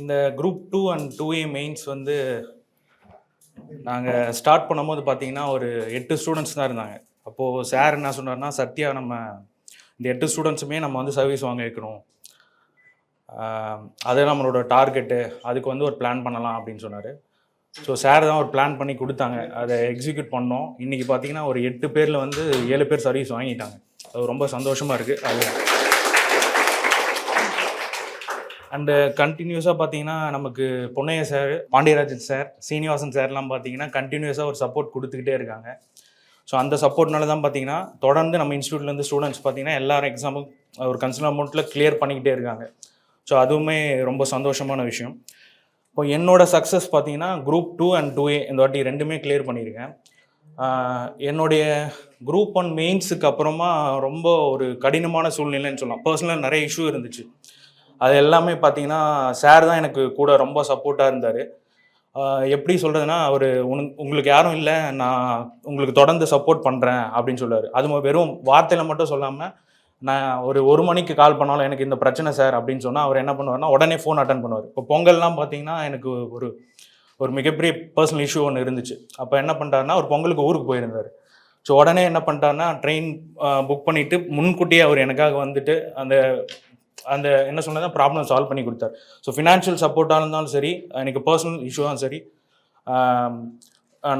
இந்த group two and two A mains வந்து நாங்கள் ஸ்டார்ட் பண்ணும்போது பார்த்தீங்கன்னா ஒரு எட்டு ஸ்டூடெண்ட்ஸ் தான் இருந்தாங்க. அப்போது சார் என்ன சொன்னார்னா சத்யா நம்ம இந்த எட்டு ஸ்டூடெண்ட்ஸுமே நம்ம வந்து சர்வீஸ் வாங்க வைக்கணும். அதே நம்மளோட டார்கெட்டு அதுக்கு வந்து ஒரு பிளான் பண்ணலாம் அப்படின்னு சொன்னார். ஸோ சார் தான் ஒரு பிளான் பண்ணி கொடுத்தாங்க. அதை எக்ஸிக்யூட் பண்ணோம். இன்றைக்கி பார்த்தீங்கன்னா ஒரு எட்டு பேரில் வந்து ஏழு பேர் சர்வீஸ் வாங்கிட்டாங்க. அது ரொம்ப சந்தோஷமாக இருக்குது அது அண்டு கண்டினியூஸாக பார்த்தீங்கன்னா நமக்கு பொன்னைய சார் பாண்டியராஜன் சார் சீனிவாசன் சார்லாம் பார்த்தீங்கன்னா கண்டினியூஸாக ஒரு சப்போர்ட் கொடுத்துக்கிட்டே இருக்காங்க. ஸோ அந்த சப்போர்ட்னால தான் பார்த்தீங்கன்னா தொடர்ந்து நம்ம இன்ஸ்டியூட்லேருந்து ஸ்டூடெண்ட்ஸ் பார்த்தீங்கன்னா எல்லாரும் எக்ஸாமும் ஒரு கன்சிடர் அமௌண்ட்டில் கிளியர் பண்ணிக்கிட்டே இருக்காங்க. ஸோ அதுவுமே ரொம்ப சந்தோஷமான விஷயம். இப்போ என்னோட சக்ஸஸ் பார்த்தீங்கன்னா group two and two A இந்த வாட்டி ரெண்டுமே கிளியர் பண்ணியிருக்கேன் என்னுடைய குரூப் ஒன் மெயின்ஸுக்கு அப்புறமா ரொம்ப ஒரு கடினமான சூழ்நிலைன்னு சொல்லலாம். பர்சனலாக நிறைய இஷ்யூ இருந்துச்சு. அது எல்லாமே பார்த்தீங்கன்னா சார் தான் எனக்கு கூட ரொம்ப சப்போர்ட்டாக இருந்தார். எப்படி சொல்கிறதுனா அவர் உனக்கு உங்களுக்கு யாரும் இல்லை நான் உங்களுக்கு தொடர்ந்து சப்போர்ட் பண்ணுறேன் அப்படின்னு சொல்லுவார் அது வெறும் வார்த்தையில் மட்டும் சொல்லாமல் நான் ஒரு ஒரு மணிக்கு கால் பண்ணாலும் எனக்கு இந்த பிரச்சனை சார் அப்படின்னு சொன்னால் அவர் என்ன பண்ணுவார்னா உடனே ஃபோன் அட்டன் பண்ணுவார். இப்போ பொங்கல்லாம் பார்த்தீங்கன்னா எனக்கு ஒரு ஒரு மிகப்பெரிய பர்சனல் இஷ்யூ ஒன்று இருந்துச்சு. அப்போ என்ன பண்ணிட்டாருன்னா ஒரு பொங்கலுக்கு ஊருக்கு போயிருந்தார். ஸோ உடனே என்ன பண்ணிட்டாருன்னா ட்ரெயின் புக் பண்ணிவிட்டு முன்கூட்டியே அவர் எனக்காக வந்துட்டு அந்த அந்த என்ன சொன்னது ப்ராப்ளம் சால்வ் பண்ணி கொடுத்தாரு. ஸோ ஃபினான்ஷியல் சப்போர்ட்டாக இருந்தாலும் சரி எனக்கு பர்சனல் இஷ்யூவாக சரி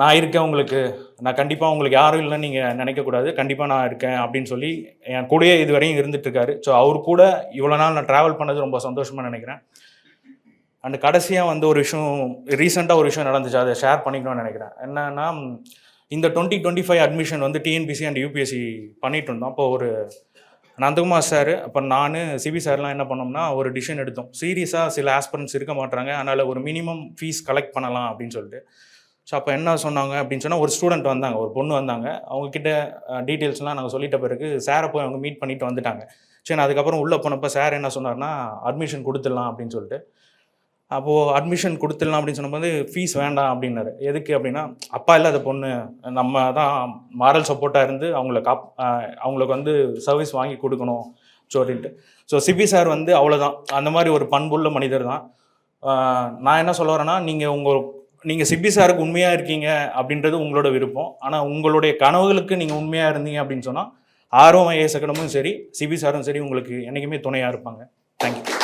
நான் இருக்கேன் உங்களுக்கு. நான் கண்டிப்பாக உங்களுக்கு யாரும் இல்லைன்னு நீங்கள் நினைக்கக்கூடாது கண்டிப்பாக நான் இருக்கேன் அப்படின்னு சொல்லி என் கூடயே இது வரையும் இருந்துட்டு ஸோ அவர் கூட இவ்வளோ நாள் நான் ட்ராவல் பண்ணது ரொம்ப சந்தோஷமாக நினைக்கிறேன். அண்ட் கடைசியாக வந்து ஒரு விஷயம் ரீசெண்டாக ஒரு விஷயம் நடந்துச்சு. அதை ஷேர் பண்ணிக்கணும்னு நினைக்கிறேன். என்னன்னா இந்த டுவெண்ட்டி டுவெண்ட்டி ஃபைவ் அட்மிஷன் வந்து டிஎன்பிசி அண்ட் யூபிஎஸ்சி பண்ணிட்டு இருந்தோம். அப்போ ஒரு நந்தகுமார் சார் அப்போ நான் சிபி சார்லாம் என்ன பண்ணோம்னா ஒரு டிசிஷன் எடுத்தோம். சீரியஸாக சில ஆஸ்பரன்ஸ் இருக்க மாட்டாங்க அதனால் ஒரு மினிமம் ஃபீஸ் கலெக்ட் பண்ணலாம் அப்படின்னு சொல்லிட்டு. ஸோ அப்போ என்ன சொன்னாங்க அப்படின்னு சொன்னால் ஒரு ஸ்டூடெண்ட் வந்தாங்க. ஒரு பொண்ணு வந்தாங்க. அவங்கக்கிட்ட டீட்டெயில்ஸ்லாம் நாங்கள் சொல்லிட்ட பிறகு சாரை போய் அவங்க மீட் பண்ணிட்டு வந்துட்டாங்க. சரி நான் அதுக்கப்புறம் உள்ளே போனப்போ சார் என்ன சொன்னார்னா அட்மிஷன் கொடுத்துடலாம் அப்படின்னு சொல்லிட்டு. அப்போது அட்மிஷன் கொடுத்துடலாம் அப்படின்னு சொன்னபோது ஃபீஸ் வேண்டாம் அப்படின்னாரு. எதுக்கு அப்படின்னா அப்பா இல்லாத பொண்ணு நம்ம தான் மாரல் சப்போர்ட்டாக இருந்து அவங்கள காப் அவங்களுக்கு வந்து சர்வீஸ் வாங்கி கொடுக்கணும் சொல்லிட்டு. ஸோ சிபி சார் வந்து அவ்வளோதான் அந்த மாதிரி ஒரு பண்புள்ள மனிதர் தான். நான் என்ன சொல்ல வரேன்னா நீங்கள் உங்கள் நீங்கள் சிபி சாருக்கு உண்மையாக இருக்கீங்க அப்படின்றது உங்களோட விருப்பம். ஆனால் உங்களுடைய கனவுகளுக்கு நீங்கள் உண்மையாக இருந்தீங்க அப்படின்னு சொன்னால் ஆர்வம் ஐஏஎஸ் சரி சிபி சாரும் சரி உங்களுக்கு என்றைக்குமே துணையாக இருப்பாங்க. தேங்க்யூ